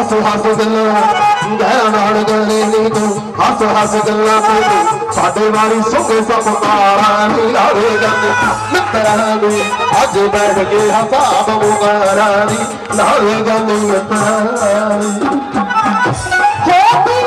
ਹੱਸ ਹੱਸ ਗੱਲਾਂ ਗਹਿ ਨਾਲ ਗੱਲੇ ਨੀ ਤੂੰ। ਹੱਸ ਹੱਸ ਗੱਲਾਂ ਤੂੰ ਸਾਡੇ ਵਾਲੀ ਸੁੱਕੇ ਸਭ ਮਾਰਾਂ ਨੀ ਲਾਵੇ ਜਾਂਦੇ। ਮਿੱਤਰਾਂ ਨੂੰ ਅੱਜ ਬੈਠ ਕੇ ਹਸਾਬ ਮੁਗਾਰਾਂ ਨੀ ਲਾਵੇ ਜਾਂਦੇ ਮਿੱਤਰਾਂ ਹੋ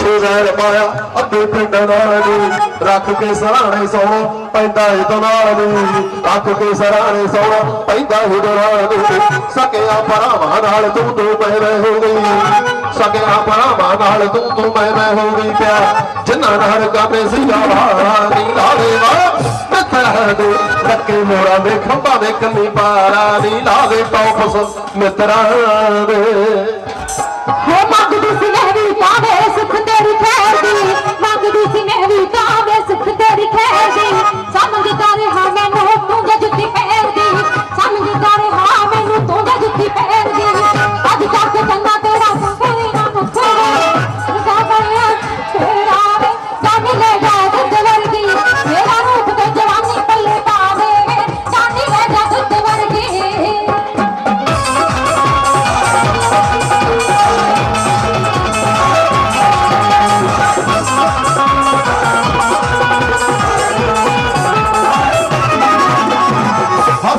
ਪਿੱਛੇ ਵੈਰ ਪਾਇਆ, ਅੱਧੇ ਪਿੰਡ ਨਾਲ ਨੀ ਰੱਖ ਕੇ ਸਰਾਣੇ ਸੌਣਾ, ਪੈਂਦਾ ਏ ਦਨਾਲ ਨੂੰ ਰੱਖ ਕੇ ਸਰਾਣੇ ਸੌਣਾ, ਪੈਂਦਾ ਏ ਦਨਾਲ ਨੂੰ ਸਕਿਆ ਭਰਾਵਾਂ ਨਾਲ ਤੂੰ ਤੂੰ ਮੈਂ ਮੈਂ ਹੋ ਗਈ। ਸਕਿਆ ਭਰਾਵਾਂ ਨਾਲ ਤੂੰ ਤੂੰ ਮੈਂ ਮੈਂ ਹੋ ਗਈ ਪਿਆ। ਜਿੰਨਾ ਨਾਲ ਕਾਮੇ ਸੀਗਾ ਵਾਲਾ ਨੀ ਲਾਵੇ ਮਿੱਤਰਾਂ ਦੇ ਲੱਕੇ ਮੋੜਾ ਦੇ ਖੰਭਾਂ ਦੇ ਕੰਨੀ ਪਾਰਾ ਨੀ ਲਾਵੇ ਟੌਪਸ ਮਿੱਤਰਾਂ ਦੇ। ਹੋ ਮੰਗਦੀ ਸੀ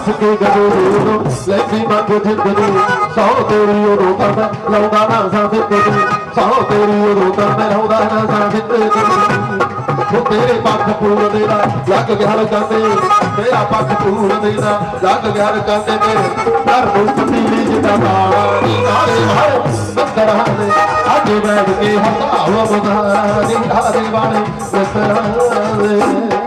ਹੱਸ ਕੇ ਗਦੋਂ ਨੂੰ? ਲੈਂਦੀ ਮੰਗ ਜਿੰਦਨੀ ਸੌ ਤੇਰੀ ਉਦੋਂ ਤਾਂ ਮੈਂ ਲਾਉਂਦਾ ਨਾ ਸਾਂ ਦਿੱਤੇ ਸੌ ਤੇਰੀ ਉਦੋਂ ਤਾਂ ਮੈਂ ਲਾਉਂਦਾ ਨਾ ਸਾਂ ਦਿੱਤੇ ਉਹ ਤੇਰੇ ਪੱਖ ਪੂਰ ਦੇ ਲੱਗ ਗਿਆ ਲਗਾਤੇ ਤੇਰਾ ਪੱਖ ਪੂਰ ਦੇ ਲੱਗ ਗਿਆ ਕਰਦੇ ਮੇਰੇ ਘਰ ਨੂੰ ਪਤੀਲੀ ਜਿਹਾ ਨਾਲੇ ਮਾਰੇ ਬੱਦਰਾਂ ਦੇ ਅੱਜ ਬੈਠ ਕੇ ਹਸਾਵਾ ਬੁਧਾਰਾ ਦੀ ਹਾਰੇ ਵਾਲੇ ਬੱਦਰਾਂ ਦੇ।